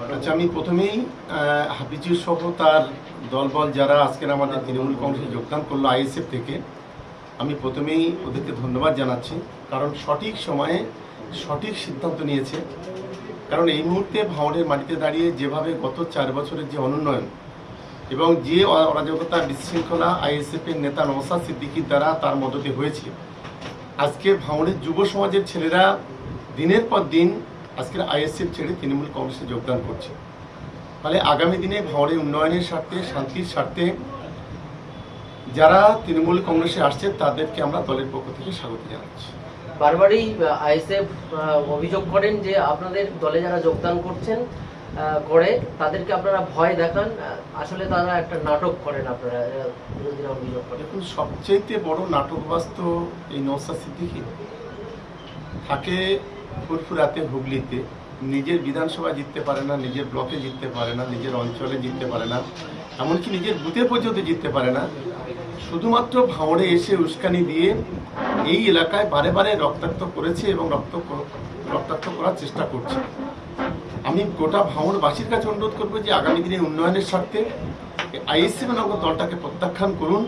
আচ্ছা আমি প্রথমেই হাফিজুর সহ তার দলবল যারা আজকের আমাদের তৃণমূল কংগ্রেসে যোগদান করল আইএসএফ থেকে, আমি প্রথমেই ওদেরকে ধন্যবাদ জানাচ্ছি। কারণ সঠিক সময়ে সঠিক সিদ্ধান্ত নিয়েছে। কারণ এই মুহূর্তে ভাঙড়ের মাটিতে দাঁড়িয়ে যেভাবে গত চার বছরের যে অনুন্নয়ন এবং যে অরাজকতা বিশৃঙ্খলা আইএসএফ এর নেতা নওসাদ সিদ্দিকির দ্বারা তার মদতে হয়েছে, আজকে ভাঙড়ের যুব সমাজের ছেলেরা দিনের পর দিন আজকের আইএসএফ ছেড়ে তৃণমূল কংগ্রেসে যোগদান করছে। ফলে আগামী দিনে ভাঙড়ের উন্নয়নের স্বার্থে শান্তির স্বার্থে যারা তৃণমূল কংগ্রেসে আসছে তাদেরকে আমরা দলের পক্ষ থেকে স্বাগত জানাচ্ছি। বারবারই আইএসএফ অভিযোগ করেন যে আপনাদের দলে যারা যোগদান করছেন করে তাদেরকে আপনারা ভয় দেখান। আসলে তারা একটা নাটক করেন আপনারা বিরোধীরা অভিযোগ করেন। দেখুন সবচেয়ে বড় নাটকবাস্ত এই নৌসা সিদ্দিকি থাকে ফুরফুরাতে, হুগলিতে নিজের বিধানসভা জিততে পারে না, নিজের ব্লকে জিততে পারে না, নিজের অঞ্চলে জিততে পারে না, এমনকি নিজের বুথে পর্যন্ত জিততে পারে না। শুধুমাত্র ভাঁড়ে এসে উস্কানি দিয়ে এই এলাকায় বারে বারে রক্তাক্ত করেছে এবং রক্ত রক্তাক্ত করার চেষ্টা করছে। আমি গোটা ভাঙড়বাসীর কাছে অনুরোধ করব যে আগামী দিনে উন্নয়নের স্বার্থে আইএসসি নামক দলটাকে প্রত্যাখ্যান করুন,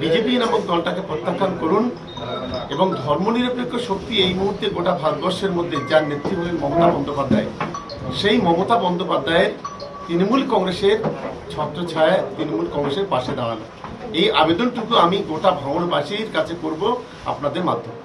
বিজেপি নামক দলটাকে প্রত্যাখ্যান করুন এবং ধর্মনিরপেক্ষ শক্তি এই মুহূর্তে গোটা ভারতবর্ষের মধ্যে যার নেত্রী হলেন মমতা বন্দ্যোপাধ্যায়। সেই মমতা বন্দ্যোপাধ্যায়ের তৃণমূল কংগ্রেসের ছত্রছায়ায় তৃণমূল কংগ্রেসের পাশে দাঁড়ানো। এই আবেদনটুকু আমি গোটা ভাঙড়বাসীর কাছে করব আপনাদের মাধ্যমে।